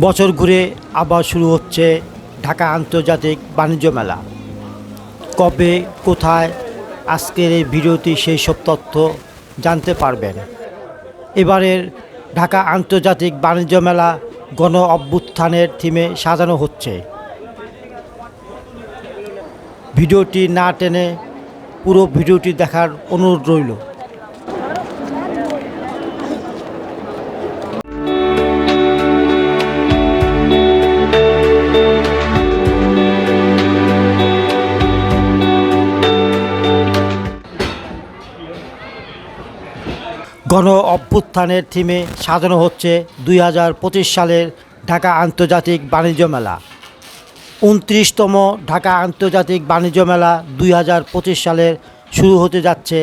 বছর ঘুরে আবার শুরু হচ্ছে ঢাকা আন্তর্জাতিক বাণিজ্য মেলা। কবে, কোথায়, আজকের এই ভিডিওটি সেই সব তথ্য জানতে পারবেন। এবারের ঢাকা আন্তর্জাতিক বাণিজ্য মেলা গণ অভ্যুত্থানের থিমে সাজানো হচ্ছে। ভিডিওটি না টেনে পুরো ভিডিওটি দেখার অনুরোধ রইল। গণ অভ্যুত্থানের থিমে সাজানো হচ্ছে দুই হাজার পঁচিশ সালের ঢাকা আন্তর্জাতিক বাণিজ্য মেলা। উনত্রিশতম ঢাকা আন্তর্জাতিক বাণিজ্য মেলা দুই হাজার পঁচিশ সালের শুরু হতে যাচ্ছে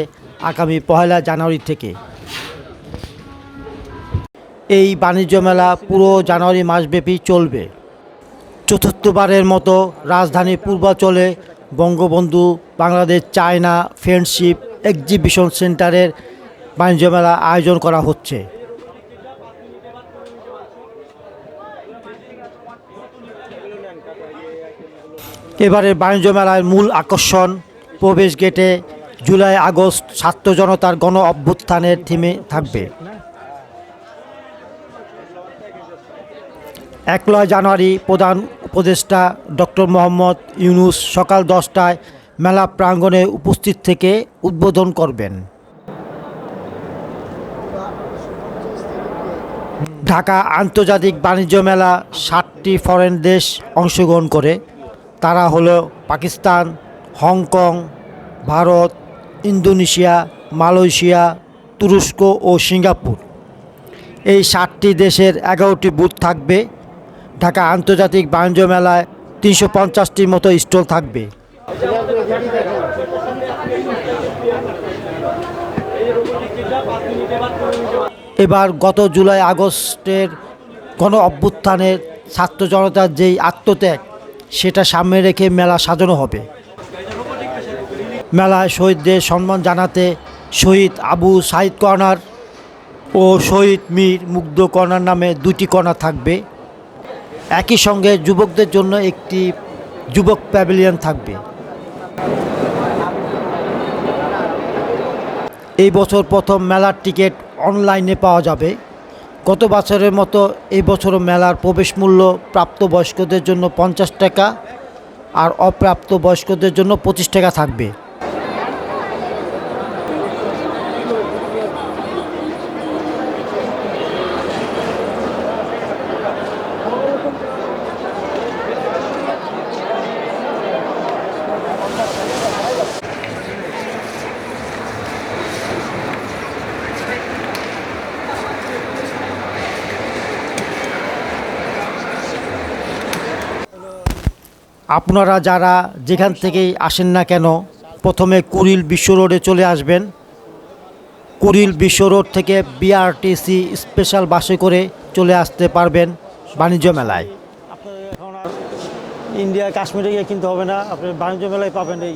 আগামী পয়লা জানুয়ারি থেকে। এই বাণিজ্য মেলা পুরো জানুয়ারি মাসব্যাপী চলবে। চতুর্থবারের মতো রাজধানী পূর্বাঞ্চলে Bangabandhu, Bangladesh, China, friendship, exhibition সেন্টারের বাণিজ্য মেলা আয়োজন করা হচ্ছে। এবারের বাণিজ্য মেলার মূল আকর্ষণ প্রবেশ গেটে জুলাই আগস্ট ছাত্র জনতার গণ অভ্যুত্থানের থিমে থাকবে। একলয় জানুয়ারি প্রধান উপদেষ্টা ডক্টর মোহাম্মদ ইউনুস সকাল দশটায় মেলা প্রাঙ্গণে উপস্থিত থেকে উদ্বোধন করবেন। ঢাকা আন্তর্জাতিক বাণিজ্য মেলা ষাটটি ফরেন দেশ অংশগ্রহণ করে। তারা হলো Pakistan, Hong Kong, Bharat, Indonesia, Malaysia, তুরস্ক ও সিঙ্গাপুর। এই ষাটটি দেশের এগারোটি বুথ থাকবে। ঢাকা আন্তর্জাতিক বাণিজ্য মেলায় তিনশো পঞ্চাশটির মতো স্টল থাকবে। এবার গত জুলাই আগস্টের গণ অভ্যুত্থানের ছাত্র জনতার যেই আত্মত্যাগ, সেটা সামনে রেখে মেলা সাজানো হবে। মেলায় শহীদদের সম্মান জানাতে শহীদ আবু সাইদ কর্নার ও শহীদ মীর মুগ্ধ কর্নার নামে দুটি কর্নার থাকবে। একই সঙ্গে যুবকদের জন্য একটি যুবক প্যাভিলিয়ন থাকবে। এই বছর প্রথম মেলার টিকিট অনলাইনে পাওয়া যাবে। গত বছরের মতো এই বছরও মেলার প্রবেশ মূল্য প্রাপ্তবয়স্কদের জন্য পঞ্চাশ টাকা আর অপ্রাপ্ত বয়স্কদের জন্য পঁচিশ টাকা থাকবে। আপনারা যারা যেখান থেকেই আসেন না কেন প্রথমে কুড়িল বিশ্ব রোডে চলে আসবেন। কুড়িল বিশ্ব রোড থেকে বিআরটিসি স্পেশাল বাসে করে চলে আসতে পারবেন বাণিজ্য মেলায়। ইন্ডিয়া কাশ্মীরে গিয়ে কিনতে হবে না আপনি বাণিজ্য মেলায় পাবেন এই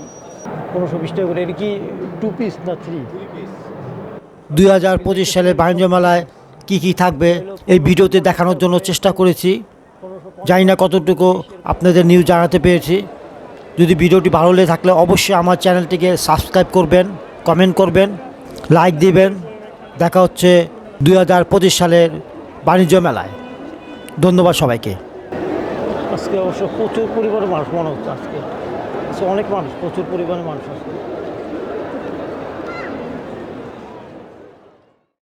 পনেরোশো বিশ টাকা করে। এটা কি টু পিস না থ্রি দুই হাজার পঁচিশ সালের বাণিজ্য মেলায় কী কী থাকবে এই ভিডিওতে দেখানোর জন্য চেষ্টা করেছি। জানি না কতটুকু আপনাদের নিউজ জানাতে পেরেছি। যদি ভিডিওটি ভালো লেগে থাকলে অবশ্যই আমার চ্যানেলটিকে সাবস্ক্রাইব করবেন কমেন্ট করবেন লাইক দিবেন। দেখা হচ্ছে দুই হাজার পঁচিশ সালের বাণিজ্য মেলায়। ধন্যবাদ সবাইকে। আজকে অবশ্য প্রচুর পরিমাণে মানুষ, মনে হচ্ছে আজকে। অনেক মানুষ, প্রচুর পরিমাণে মানুষ আজকে